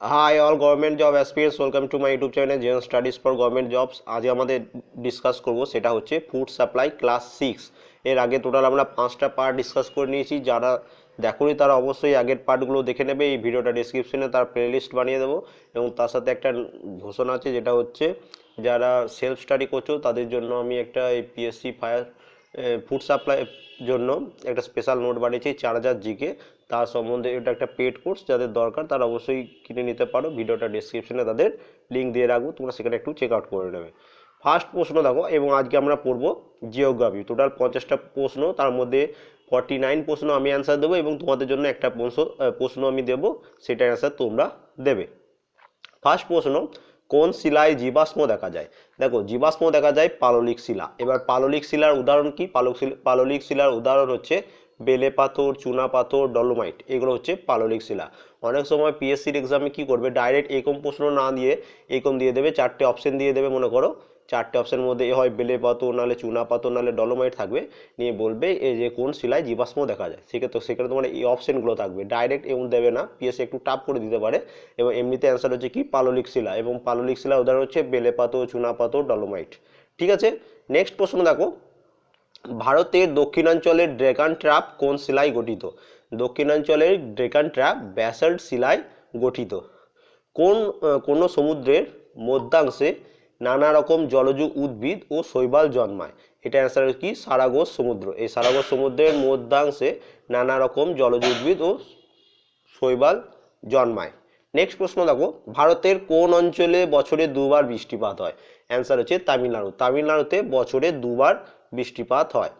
Hi all government job aspirants welcome to my YouTube channel general studies for government jobs আজ আমাদের discuss করব, সেটা হচ্ছে food supply class six এর আগে টোটাল আমরা পাঁচটা পার্ট ডিসকাস করে নিয়েছি, যারা দেখোনি তারা অবশ্যই আগের পার্টগুলো দেখে নেবে, এই ভিডিওটা ডিসক্রিপশনে তার প্লেলিস্ট বানিয়ে দেবো। এবং তার সাথে একটা ঘোষণা আছে, যেটা হচ্ছে যারা সেলফ স্টাডি করছ, তাদের জন্য আমি একটা এই পিএসসি ফায়ার ফুড সাপ্লাই জন্য একটা স্পেশাল নোট বানিয়েছি চার হাজার জিকে তার সম্বন্ধে এটা একটা পেড কোর্স যাদের দরকার তারা অবশ্যই কিনে নিতে পারো। ভিডিওটা ডিসক্রিপশনে তাদের লিঙ্ক দিয়ে রাখব, তোমরা সেখানে একটু চেক আউট করে নেবে। ফার্স্ট প্রশ্ন দেখো, এবং আজকে আমরা পড়ব জিওগ্রাফি টোটাল পঞ্চাশটা প্রশ্ন, তার মধ্যে ফর্টি নাইন প্রশ্ন আমি অ্যান্সার দেবো, এবং তোমাদের জন্য একটা প্রশ্ন প্রশ্ন আমি দেবো সেটা অ্যান্সার তোমরা দেবে। ফার্স্ট প্রশ্ন কোন শিলায় জীবাশ্ম দেখা যায়? দেখো, জীবাশ্ম দেখা যায় পাললিক শিলা। এবার পাললিক শিলার উদাহরণ কি? পাললিক শিলার উদাহরণ হচ্ছে বেলে পাথর, চুনা পাথর, ডলোমাইট। এগুলো হচ্ছে পাললিক শিলা। অনেক সময় পিএসসির এক্সামে কি করবে? ডাইরেক্ট এরকম প্রশ্ন না দিয়ে, এরকম দিয়ে দেবে, চারটে অপশন দিয়ে দেবে, মনে করো। চারটে অপশনের মধ্যে এ হয় বেলে পাথর, নাহলে চুনা পাথর, নাহলে ডলোমাইট থাকবে। নিয়ে বলবে এই যে কোন শিলায় জীবাশ্ম দেখা যায়। সেক্ষেত্রে, সেখানে তোমার এই অপশনগুলো থাকবে। ডাইরেক্ট এমন দেবে না। পিএসসি একটু টাপ করে দিতে পারে। এবং এমনিতে অ্যান্সার হচ্ছে কি? পাললিক শিলা। এবং পাললিক শিলা উদাহরণ হচ্ছে বেলে পাথর, চুনা পাথর ডলোমাইট ঠিক আছে? নেক্সট প্রশ্ন দেখো। ভারতের দক্ষিণাঞ্চলের ড্রেগান ট্র্যাপ কোন শিলায় গঠিত? দক্ষিণাঞ্চলের ড্রেগান ট্র্যাপ ব্যাসাল্ট শিলায় গঠিত। কোন কোন সমুদ্রের মধ্যাংশে নানা রকম জলজ উদ্ভিদ ও শৈবাল জন্মায়। এটা অ্যান্সার কি? সারাগোস সমুদ্র। এই সারাগোস সমুদ্রের মধ্যাংশে নানা রকম জলজ উদ্ভিদ ও শৈবাল জন্মায়। নেক্সট প্রশ্ন দেখো, ভারতের কোন অঞ্চলে বছরে দুবার বৃষ্টিপাত হয়? অ্যান্সার হচ্ছে তামিলনাড়ু। তামিলনাড়ুতে বছরে দুবার বৃষ্টিপাত হয়।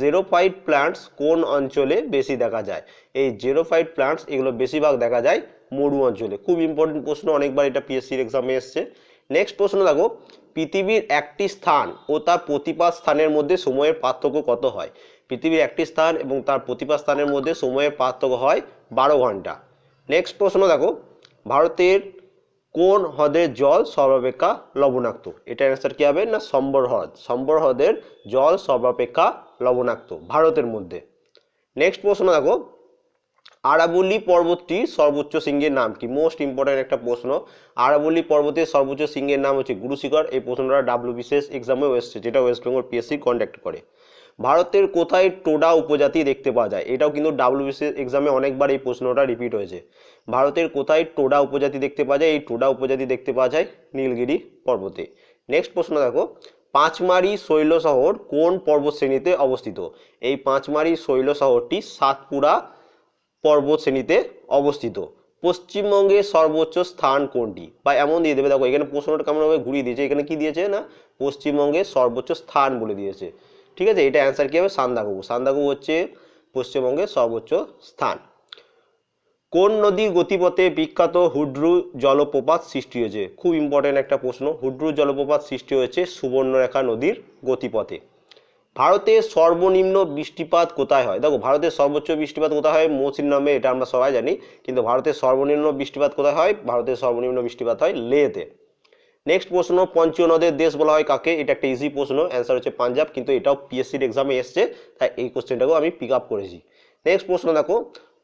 জেরোফাইট প্ল্যান্টস কোন অঞ্চলে বেশি দেখা যায়? এই জেরোফাইট প্ল্যান্টস এগুলো বেশিরভাগ দেখা যায় মরু অঞ্চলে। খুব ইম্পর্টেন্ট প্রশ্ন, অনেকবার এটা পিএসসির এক্সামে এসছে। নেক্সট প্রশ্ন দেখো, পৃথিবীর একটি স্থান ও তার প্রতিপাদ স্থানের মধ্যে সময়ের পার্থক্য কত হয়? পৃথিবীর একটি স্থান এবং তার প্রতিপাদ স্থানের মধ্যে সময়ের পার্থক্য হয় বারো ঘণ্টা। নেক্সট প্রশ্ন দেখো, ভারতের কোন হ্রদের জল সর্বাপেক্ষা লবণাক্ত? এটা অ্যান্সার কি হবে না সম্বর হ্রদ? সম্বর হ্রদের জল সর্বাপেক্ষা লবণাক্ত ভারতের মধ্যে। নেক্সট প্রশ্ন দেখো আরাবল্লী পর্বতটির সর্বোচ্চ শৃঙ্গের নাম কি? মোস্ট ইম্পর্ট্যান্ট একটা প্রশ্ন। আরাবল্লী পর্বতের সর্বোচ্চ শৃঙ্গের নাম হচ্ছে গুরুশিখর এই প্রশ্নটা ডাব্লিউ বিশেষ এক্সামেও এসছে যেটা ওয়েস্ট বেঙ্গল পিএসসি কন্ডাক্ট করে। ভারতের কোথায় টোডা উপজাতি দেখতে পাওয়া যায়? এটাও কিন্তু ডাব্লিউ বিশেষ এক্সামে অনেকবার এই প্রশ্নটা রিপিট হয়েছে। ভারতের কোথায় টোডা উপজাতি দেখতে পাওয়া যায়? এই টোডা উপজাতি দেখতে পাওয়া যায় নীলগিরি পর্বতে। নেক্সট প্রশ্ন দেখো। পাঁচমারি শৈল শহর কোন পর্বত শ্রেণীতে অবস্থিত? এই পাঁচমারি শৈল শহরটি সাতপুরা পর্বত শ্রেণীতে অবস্থিত। পশ্চিমবঙ্গের সর্বোচ্চ স্থান কোনটি? বা এমন দিয়ে দেবে, দেখো, এখানে প্রশ্নটা কেমনভাবে ঘুরিয়ে দিয়েছে, এখানে কি দিয়েছে না? পশ্চিমবঙ্গের সর্বোচ্চ স্থান বলে দিয়েছে। ঠিক আছে, এটা অ্যান্সার কি হবে? সান্দাকবু সান্দাকবু হচ্ছে পশ্চিমবঙ্গের সর্বোচ্চ স্থান। কোন নদীর গতিপথে বিখ্যাত হুড্রু জলপ্রপাত সৃষ্টি হয়েছে? খুব ইম্পর্টেন্ট একটা প্রশ্ন। হুড্রু জলপ্রপাত সৃষ্টি হয়েছে সুবর্ণরেখা নদীর গতিপথে। ভারতের সর্বনিম্ন বৃষ্টিপাত কোথায় হয়? দেখো, ভারতের সর্বোচ্চ বৃষ্টিপাত কোথায় হয়? মৌসিন নামে, এটা আমরা সবাই জানি। কিন্তু ভারতের সর্বনিম্ন বৃষ্টিপাত কোথায় হয়? ভারতের সর্বনিম্ন বৃষ্টিপাত হয় লেতে নেক্সট প্রশ্ন, পঞ্চনদের দেশ বলা হয় কাকে? এটা একটা ইজি প্রশ্ন। অ্যান্সার হচ্ছে পাঞ্জাব, কিন্তু এটাও পিএসসির এক্সামে এসছে। তাই এই কোশ্চেনটাকেও আমি পিক আপ করেছি। নেক্সট প্রশ্ন দেখো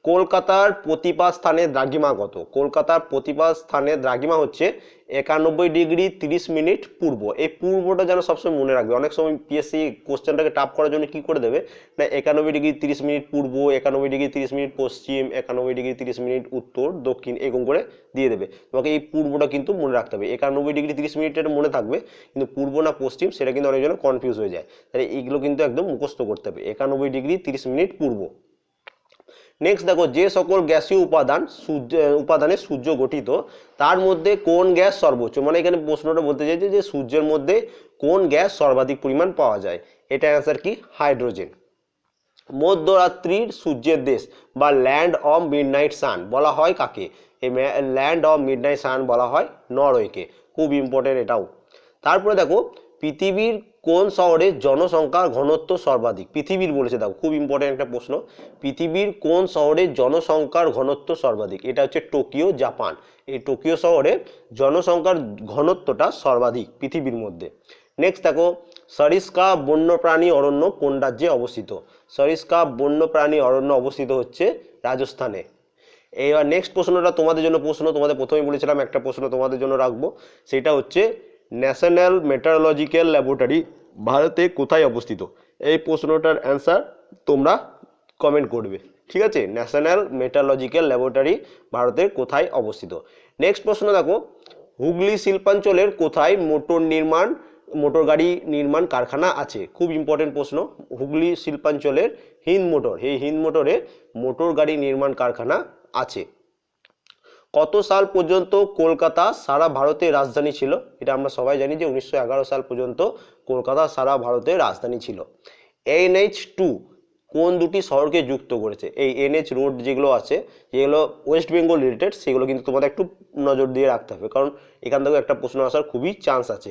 কলকাতার প্রতিপাদ স্থানের দ্রাঘিমা কত? কলকাতার প্রতিপাদ স্থানের দ্রাঘিমা হচ্ছে একানব্বই ডিগ্রি তিরিশ মিনিট পূর্ব। এই পূর্বটা যেন সবসময় মনে রাখবে। অনেক সময় পিএসসি কোশ্চেনটাকে টাপ করার জন্য কি করে দেবে? না, একানব্বই ডিগ্রি তিরিশ মিনিট পূর্ব, একানব্বই ডিগ্রি তিরিশ মিনিট পশ্চিম, একানব্বই ডিগ্রি তিরিশ মিনিট উত্তর, দক্ষিণ, এরকম করে দিয়ে দেবে। তোমাকে এই পূর্বটা কিন্তু মনে রাখতে হবে। একানব্বই ডিগ্রি তিরিশ মিনিটের মনে থাকবে, কিন্তু পূর্ব না পশ্চিম সেটা কিন্তু অনেকজন কনফিউজ হয়ে যায়। তাহলে এইগুলো কিন্তু একদম মুখস্থ করতে হবে। একানব্বই ডিগ্রি তিরিশ মিনিট পূর্ব। নেক্সট দেখো, যে সকল গ্যাসীয় উপাদান সূর্য, উপাদানে সূর্য গঠিত, তার মধ্যে কোন গ্যাস সর্বোচ্চ? মানে এখানে প্রশ্নটা বলতে চাইছে যে সূর্যের মধ্যে কোন গ্যাস সর্বাধিক পরিমাণ পাওয়া যায়? এটা অ্যান্সার কি? হাইড্রোজেন। মধ্যরাত্রির সূর্যের দেশ বা ল্যান্ড অফ মিডনাইট সান বলা হয় কাকে? এই ল্যান্ড অফ মিডনাইট সান বলা হয় নরওয়েকে। খুব ইম্পর্টেন্ট এটাও। তারপরে দেখো, পৃথিবীর কোন শহরে জনসংখ্যার ঘনত্ব সর্বাধিক? পৃথিবীর বলেছে, দেখো, খুব ইম্পর্টেন্ট একটা প্রশ্ন। পৃথিবীর কোন শহরে জনসংখ্যার ঘনত্ব সর্বাধিক? এটা হচ্ছে টোকিও, জাপান। এই টোকিও শহরে জনসংখ্যার ঘনত্বটা সর্বাধিক পৃথিবীর মধ্যে। নেক্সট দেখো সরিস্কা বন্যপ্রাণী অরণ্য কোন রাজ্যে অবস্থিত? সরিস্কা বন্যপ্রাণী অরণ্য অবস্থিত হচ্ছে রাজস্থানে। এইবার নেক্সট প্রশ্নটা তোমাদের জন্য প্রশ্ন, তোমাদের প্রথমেই বলেছিলাম একটা প্রশ্ন তোমাদের জন্য রাখব। সেটা হচ্ছে ন্যাশনাল মেটারোলজিক্যাল ল্যাবরেটরি ভারতে কোথায় অবস্থিত? এই প্রশ্নটার অ্যান্সার তোমরা কমেন্ট করবে। ঠিক আছে? ন্যাশনাল মেটারোলজিক্যাল ল্যাবরেটরি ভারতের কোথায় অবস্থিত? নেক্সট প্রশ্ন দেখো। হুগলি শিল্পাঞ্চলের কোথায় মোটর নির্মাণ, মোটর গাড়ি নির্মাণ কারখানা আছে? খুব ইম্পর্টেন্ট প্রশ্ন। হুগলি শিল্পাঞ্চলের হিন্দ মোটর, এই হিন্দ মোটরে মোটর গাড়ি নির্মাণ কারখানা আছে। কত সাল পর্যন্ত কলকাতা সারা ভারতের রাজধানী ছিল? এটা আমরা সবাই জানি যে উনিশশো এগারো সাল পর্যন্ত কলকাতা সারা ভারতের রাজধানী ছিল। এনএইচ টু কোন দুটি শহরকে যুক্ত করেছে? এই এনএইচ রোড যেগুলো আছে, যেগুলো ওয়েস্ট বেঙ্গল রিলেটেড সেগুলো কিন্তু তোমাদের একটু নজর দিয়ে রাখতে হবে। কারণ এখান থেকেও একটা প্রশ্ন আসার খুবই চান্স আছে।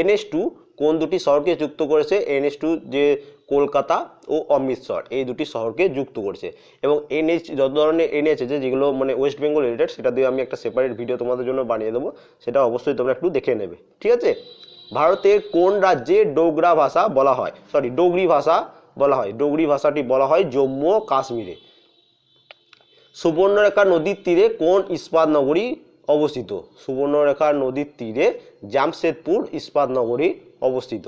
এনএস টু কোন দুটি শহরকে যুক্ত করেছে? এনএস টু যে কলকাতা ও অমৃতসর, এই দুটি শহরকে যুক্ত করছে। এবং এনএইচ, যত ধরনের এনএইচ আছে, যেগুলো মানে ওয়েস্ট বেঙ্গল রিলেটেড সেটা দিয়ে আমি একটা সেপারেট ভিডিও তোমাদের জন্য বানিয়ে দেবো। সেটা অবশ্যই তোমরা একটু দেখে নেবে। ঠিক আছে? ভারতের কোন রাজ্যে ডোগরা ভাষা বলা হয়? সরি ডোগরি ভাষা বলা হয়। ডোগরি ভাষাটি বলা হয় জম্মু ও কাশ্মীরে। সুবর্ণরেখা নদীর তীরে কোন ইস্পাত নগরী অবস্থিত? সুবর্ণরেখা নদীর তীরে জামশেদপুর ইস্পাত নগরী অবস্থিত।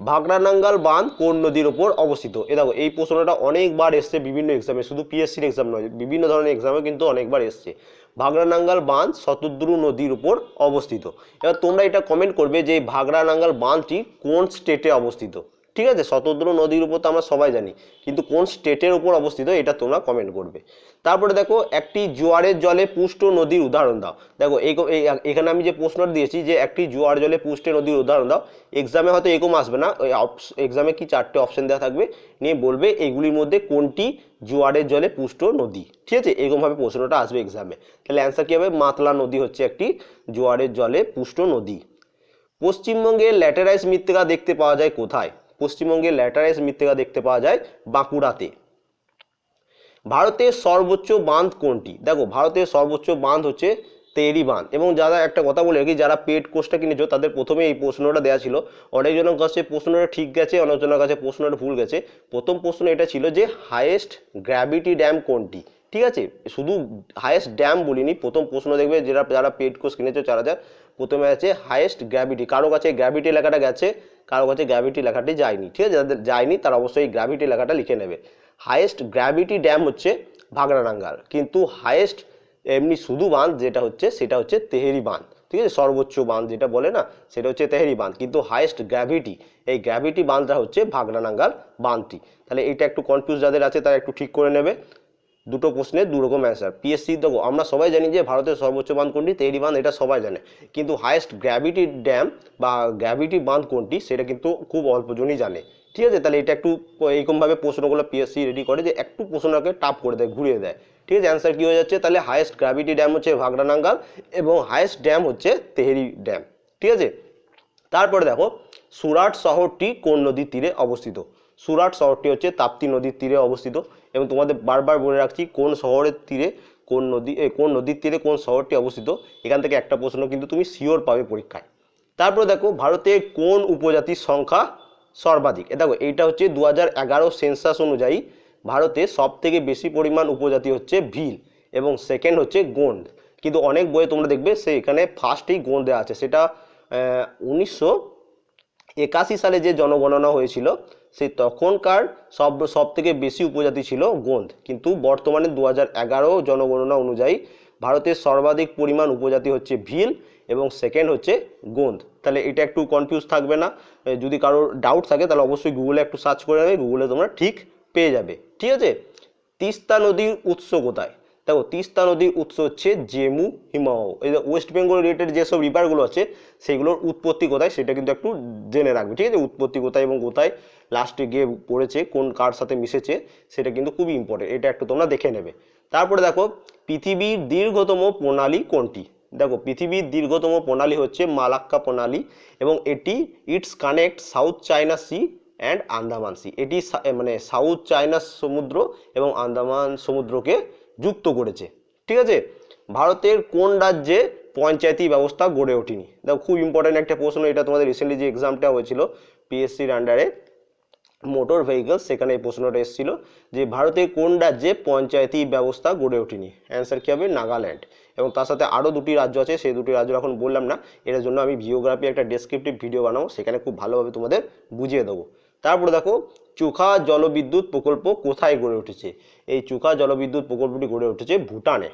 ভাগড়ানাঙ্গাল বাঁধ কোন নদীর ওপর অবস্থিত? এ দেখো, এই প্রশ্নটা অনেকবার এসছে বিভিন্ন এক্সামে শুধু পিএসসির এক্সাম নয়, বিভিন্ন ধরনের এক্সামে কিন্তু অনেকবার এসছে। ভাগড়ানাঙ্গাল বাঁধ শতদ্রু নদীর উপর অবস্থিত। এবার তোমরা এটা কমেন্ট করবে যে এই ভাগড়ানাঙ্গাল বাঁধটি কোন স্টেটে অবস্থিত? ঠিক আছে? শতদ্রু নদীর উপর তো আমরা সবাই জানি। কিন্তু কোন স্টেটের উপর অবস্থিত এটা তোমরা কমেন্ট করবে। তারপরে দেখো, একটি জোয়ারের জলে পুষ্ট নদীর উদাহরণ দাও। দেখো এখানে আমি যে প্রশ্নটা দিয়েছি যে একটি জোয়ার জলে পুষ্ট নদীর উদাহরণ দাও এক্সামে হয়তো এরকম আসবে না। ওই এক্সামে কি চারটে অপশন দেওয়া থাকবে? নিয়ে বলবে এগুলির মধ্যে কোনটি জোয়ারের জলে পুষ্ট নদী? ঠিক আছে? এরকমভাবে প্রশ্নটা আসবে এক্সামে তাহলে অ্যান্সার কী হবে? মাতলা নদী হচ্ছে একটি জোয়ারের জলে পুষ্ট নদী। পশ্চিমবঙ্গে ল্যাটেরাইস মৃত্তিকা দেখতে পাওয়া যায় কোথায়? পশ্চিমবঙ্গে ল্যাটারাইস মৃত্তিকা দেখতে পাওয়া যায় বাঁকুড়াতে। ভারতের সর্বোচ্চ বাঁধ কোনটি? দেখো, ভারতের সর্বোচ্চ বাঁধ হচ্ছে তেরি বাঁধ। এবং যারা একটা কথা বলে রাখি, যারা পেট কোর্সটা কিনেছো, তাদের প্রথমে এই প্রশ্নটা দেওয়া ছিল। অনেকজনের কাছে প্রশ্নটা ঠিক গেছে, অনেকজনের কাছে প্রশ্নটা ভুল গেছে। প্রথম প্রশ্ন এটা ছিল যে হাইয়েস্ট গ্র্যাভিটি ড্যাম কোনটি? ঠিক আছে? শুধু হাইয়েস্ট ড্যাম বলিনি, প্রথম প্রশ্ন দেখবে, যারা যারা পেড কোর্স কিনেছো, চার হাজার প্রথমে আছে হাইয়েস্ট গ্র্যাভিটি কারও কাছে গ্র্যাভিটি লেখাটা গেছে, কারও কাছে গ্র্যাভিটি লেখাটি যায়নি। ঠিক আছে? যাদের যায়নি, তারা অবশ্যই গ্র্যাভিটি লেখাটা লিখে নেবে। হাইয়েস্ট গ্র্যাভিটি ড্যাম হচ্ছে ভাগড়ানাঙ্গাল কিন্তু হাইয়েস্ট এমনি শুধু বাঁধ যেটা হচ্ছে, সেটা হচ্ছে তেহেরি বাঁধ। ঠিক আছে? সর্বোচ্চ বাঁধ যেটা বলে না, সেটা হচ্ছে তেহেরি বাঁধ। কিন্তু হাইয়েস্ট গ্র্যাভিটি এই গ্র্যাভিটি বাঁধটা হচ্ছে ভাগড়ানাঙ্গাল বাঁধটি। তাহলে এটা একটু কনফিউজ যাদের আছে, তারা একটু ঠিক করে নেবে। দুটো প্রশ্নের দু রকম অ্যান্সার পিএসসি দেখো, আমরা সবাই জানি যে ভারতের সর্বোচ্চ বাঁধ কোনটি? তেহরি বাঁধ, এটা সবাই জানে। কিন্তু হায়েস্ট গ্র্যাভিটি ড্যাম বা গ্র্যাভিটি বাঁধ কোনটি? সেটা কিন্তু খুব অল্পজনই জানে। ঠিক আছে? তাহলে এটা একটু এইরকমভাবে প্রশ্নগুলো পিএসসি রেডি করে যে একটু প্রশ্নটাকে টাপ করে দেয়, ঘুরিয়ে দেয়। ঠিক আছে? অ্যান্সার কী হয়ে যাচ্ছে? তাহলে হায়েস্ট গ্র্যাভিটি ড্যাম হচ্ছে ভাগড়ানাঙ্গাল এবং হায়েস্ট ড্যাম হচ্ছে তেহেরি ড্যাম ঠিক আছে? তারপরে দেখো, সুরাট শহরটি কোন নদীর তীরে অবস্থিত? সুরাট শহরটি হচ্ছে তাপ্তি নদীর তীরে অবস্থিত। এবং তোমাদের বারবার বলে রাখছি, কোন শহরের তীরে, কোন নদী কোন নদীর তীরে কোন শহরটি অবস্থিত, এখান থেকে একটা প্রশ্ন কিন্তু তুমি শিওর পাবে পরীক্ষায়। তারপরে দেখো, ভারতে কোন উপজাতির সংখ্যা সর্বাধিক? দেখো, এইটা হচ্ছে দু হাজার এগারো সেন্সাস অনুযায়ী ভারতে সব থেকে বেশি পরিমাণ উপজাতি হচ্ছে ভিল এবং সেকেন্ড হচ্ছে গোন্ড। কিন্তু অনেক বইয়ে তোমরা দেখবে, সে এখানে ফার্স্টেই গোন্ড দেওয়া আছে। সেটা উনিশশো একাশি সালে যে জনগণনা হয়েছিল সেই তখনকার সব সব থেকে বেশি উপজাতি ছিল গোন্ড কিন্তু বর্তমানে দু হাজার এগারো জনগণনা অনুযায়ী ভারতের সর্বাধিক পরিমাণ উপজাতি হচ্ছে ভিল এবং সেকেন্ড হচ্ছে গোন্দ। তাহলে এটা একটু কনফিউজ থাকবে না। যদি কারোর ডাউট থাকে তাহলে অবশ্যই গুগলে একটু সার্চ করে নেবে। গুগলে তোমরা ঠিক পেয়ে যাবে। ঠিক আছে? তিস্তা নদীর উৎস কোথায়? দেখো তিস্তা নদীর উৎস হচ্ছে জেমু হিমাহ এই ওয়েস্ট বেঙ্গল রিলেটেড যেসব রিভারগুলো আছে, সেগুলোর উৎপত্তি কোথায় সেটা কিন্তু একটু জেনে রাখবে, ঠিক আছে? উৎপত্তি কোথায় এবং কোথায় লাস্টে গিয়ে পড়েছে, কোন কার সাথে মিশেছে, সেটা কিন্তু খুবই ইম্পর্টেন্ট এটা একটু তোমরা দেখে নেবে। তারপরে দেখো, পৃথিবীর দীর্ঘতম প্রণালী কোনটি? দেখো, পৃথিবীর দীর্ঘতম প্রণালী হচ্ছে মালাক্কা প্রণালী এবং এটি it's connect South China Sea and Andaman Sea এটি মানে সাউথ চায়না সমুদ্র এবং আন্দামান সমুদ্রকে যুক্ত করেছে। ঠিক আছে? ভারতের কোন রাজ্যে পঞ্চায়েতি ব্যবস্থা গড়ে ওঠেনি? দেখো, খুব ইম্পর্ট্যান্ট একটা প্রশ্ন, এটা তোমাদের রিসেন্টলি যে এক্সামটা হয়েছিল পিএসসির আন্ডারে মোটর ভেহিকলস সেখানে এই প্রশ্নটা এসেছিল যে ভারতের কোন রাজ্যে পঞ্চায়েতি ব্যবস্থা গড়ে ওঠেনি? অ্যান্সার কী হবে? নাগাল্যান্ড। এবং তার সাথে আরও দুটি রাজ্য আছে, সেই দুটি রাজ্য এখন বললাম না এটার জন্য আমি জিওগ্রাফি একটা ডেসক্রিপটিভ ভিডিও বানাবো, সেখানে খুব ভালোভাবে তোমাদের বুঝিয়ে দেবো। তারপরে দেখো চোখা জলবিদ্যুৎ প্রকল্প কোথায় গড়ে উঠেছে? এই চোখা জলবিদ্যুৎ প্রকল্পটি গড়ে উঠেছে ভুটানে।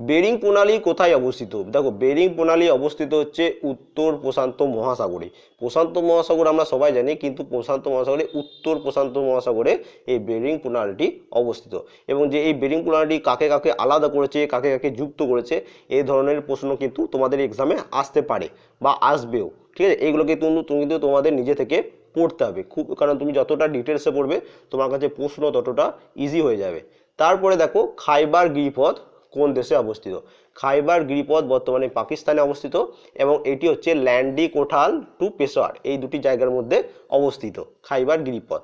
বেরিং প্রণালী কোথায় অবস্থিত? দেখো, বেরিং প্রণালী অবস্থিত হচ্ছে উত্তর প্রশান্ত মহাসাগরে। প্রশান্ত মহাসাগর আমরা সবাই জানি, কিন্তু প্রশান্ত মহাসাগরে, উত্তর প্রশান্ত মহাসাগরে এই বেরিং প্রণালীটি অবস্থিত। এবং যে এই বেরিং প্রণালীটি কাকে কাকে আলাদা করেছে, কাকে কাকে যুক্ত করেছে এই ধরনের প্রশ্ন কিন্তু তোমাদের এক্সামে আসতে পারে বা আসবেও। ঠিক আছে? এইগুলোকে কিন্তু তুমি কিন্তু তোমাদের নিজে থেকে পড়তে হবে। খুব, কারণ তুমি যতটা ডিটেলসে পড়বে, তোমার কাছে প্রশ্ন ততটা ইজি হয়ে যাবে। তারপরে দেখো, খাইবার গিরিপথ কোন দেশে অবস্থিত? খাইবার গিরিপথ বর্তমানে পাকিস্তানে অবস্থিত এবং এটি হচ্ছে ল্যান্ডি কোঠাল টু পেশোয়ার এই দুটি জায়গার মধ্যে অবস্থিত খাইবার গিরিপথ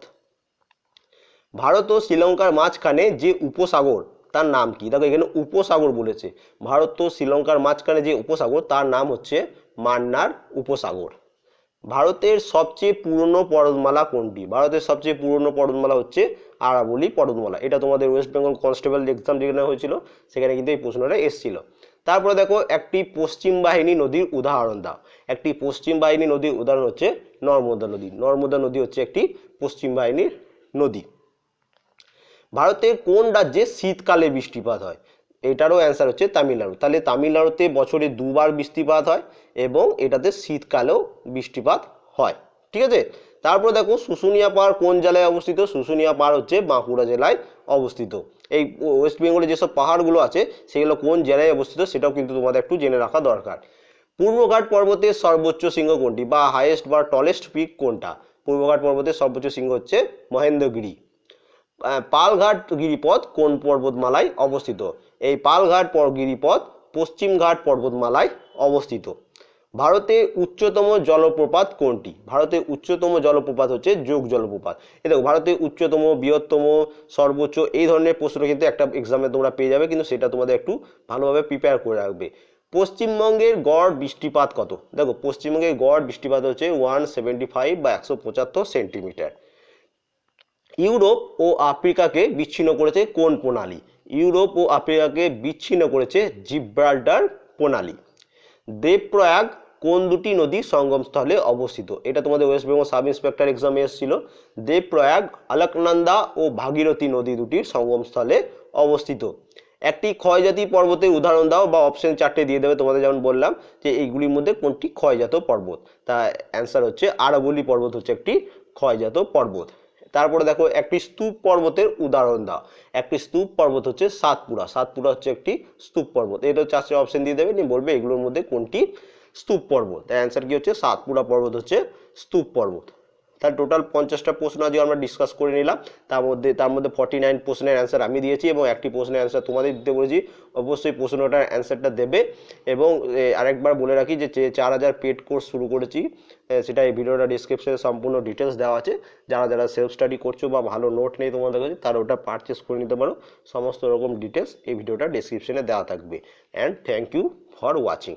ভারত ও শ্রীলঙ্কার মাঝখানে যে উপসাগর, তার নাম কি? দেখো, এখানে উপসাগর বলেছে। ভারত ও শ্রীলঙ্কার মাঝখানে যে উপসাগর, তার নাম হচ্ছে মান্নার উপসাগর। ভারতের সবচেয়ে পুরনো পর্বতমালা কোনটি? ভারতের সবচেয়ে পুরনো পর্বতমালা হচ্ছে আরাবলি পর্বতমালা। এটা তোমাদের ওয়েস্ট বেঙ্গল কনস্টেবল এক্সাম যেখানে হয়েছিল, সেখানে কিন্তু এই প্রশ্নটা এসেছিল। তারপরে দেখো, একটি পশ্চিম বাহিনী নদীর উদাহরণ দাও। একটি পশ্চিম বাহিনী নদীর উদাহরণ হচ্ছে নর্মদা নদী। নর্মদা নদী হচ্ছে একটি পশ্চিম বাহিনীর নদী। ভারতের কোন রাজ্যে শীতকালে বৃষ্টিপাত হয়? এটারও অ্যান্সার হচ্ছে তামিলনাড়ু। তাহলে তামিলনাড়ুতে বছরে দুবার বৃষ্টিপাত হয় এবং এটাতে শীতকালেও বৃষ্টিপাত হয়। ঠিক আছে? তারপর দেখো শুশুনিয়া পাহাড় কোন জেলায় অবস্থিত? শুশুনিয়া পাহাড় হচ্ছে বাঁকুড়া জেলায় অবস্থিত। এই ওয়েস্ট বেঙ্গলে যেসব পাহাড়গুলো আছে, সেগুলো কোন জেলায় অবস্থিত সেটাও কিন্তু তোমাদের একটু জেনে রাখা দরকার। পূর্বঘাট পর্বতের সর্বোচ্চ শৃঙ্গ কোনটি বা হাইয়েস্ট বা টলেস্ট পিক কোনটা? পূর্বঘাট পর্বতের সর্বোচ্চ শৃঙ্গ হচ্ছে মহেন্দ্রগিরি। পালঘাট গিরিপথ কোন পর্বতমালায় অবস্থিত? এই পালঘাট গিরিপথ পশ্চিমঘাট পর্বতমালায় অবস্থিত। ভারতের উচ্চতম জলপ্রপাত কোনটি? ভারতের উচ্চতম জলপ্রপাত হচ্ছে যোগ জলপ্রপাত। এই দেখো ভারতের উচ্চতম, বৃহত্তম, সর্বোচ্চ এই ধরনের প্রশ্ন কিন্তু একটা এক্সামে তোমরা পেয়ে যাবে, কিন্তু সেটা তোমাদের একটু ভালোভাবে প্রিপেয়ার করে রাখবে। পশ্চিমবঙ্গের গড় বৃষ্টিপাত কত? দেখো, পশ্চিমবঙ্গের গড় বৃষ্টিপাত হচ্ছে ওয়ান সেভেন্টি ফাইভ বা একশো পঁচাত্তর সেন্টিমিটার ইউরোপ ও আফ্রিকাকে বিচ্ছিন্ন করেছে কোন প্রণালী? ইউরোপ ও আফ্রিকাকে বিচ্ছিন্ন করেছে জিব্রাল্টার প্রণালী। দেবপ্রয়াগ কোন দুটি নদী সঙ্গমস্থলে অবস্থিত? এটা তোমাদের ওয়েস্ট বেঙ্গল সাব ইন্সপেক্টর এক্সামে এসেছিল। দেবপ্রয়াগ, আলাকনন্দা ও ভাগীরথী নদী দুটির সঙ্গমস্থলে অবস্থিত। একটি ক্ষয়জাতি পর্বতের উদাহরণ দাও বা অপশন চারটে দিয়ে দেবে, তোমাদের যেমন বললাম যে এইগুলির মধ্যে কোনটি ক্ষয়জাত পর্বত? তা অ্যান্সার হচ্ছে আরাবলি পর্বত হচ্ছে একটি ক্ষয়জাত পর্বত। তারপরে দেখো একটি স্তূপ পর্বতের উদাহরণ দাও। একটি স্তূপ পর্বত হচ্ছে সাতপুরা। সাতপুরা হচ্ছে একটি স্তূপ পর্বত। এটা চারটে অপশন দিয়ে দেবে, নিয়ে বলবে এগুলোর মধ্যে কোনটি স্তূপ পর্বত? অ্যান্সার কি হচ্ছে? সাতপুরা পর্বত হচ্ছে স্তূপ পর্বত। তাহলে টোটাল পঞ্চাশটা প্রশ্ন আজকে আমরা ডিসকাস করে নিলাম। তার মধ্যে তার মধ্যে ফর্টি নাইন প্রশ্নের অ্যান্সার আমি দিয়েছি এবং একটি প্রশ্নের অ্যান্সার তোমাদের দিতে বলেছি। অবশ্যই প্রশ্নটার অ্যান্সারটা দেবে এবং আরেকবার বলে রাখি যে চার হাজার পেড কোর্স শুরু করেছি সেটা এই ভিডিওটা ডিসক্রিপশনে সম্পূর্ণ ডিটেলস দেওয়া আছে। যারা যারা সেলফ স্টাডি করছ বা ভালো নোট নেই তোমাদের কাছে, তারা ওটা পারচেস করে নিতে পারো। সমস্ত রকম ডিটেলস এই ভিডিওটা ডিসক্রিপশনে দেওয়া থাকবে। And thank you for watching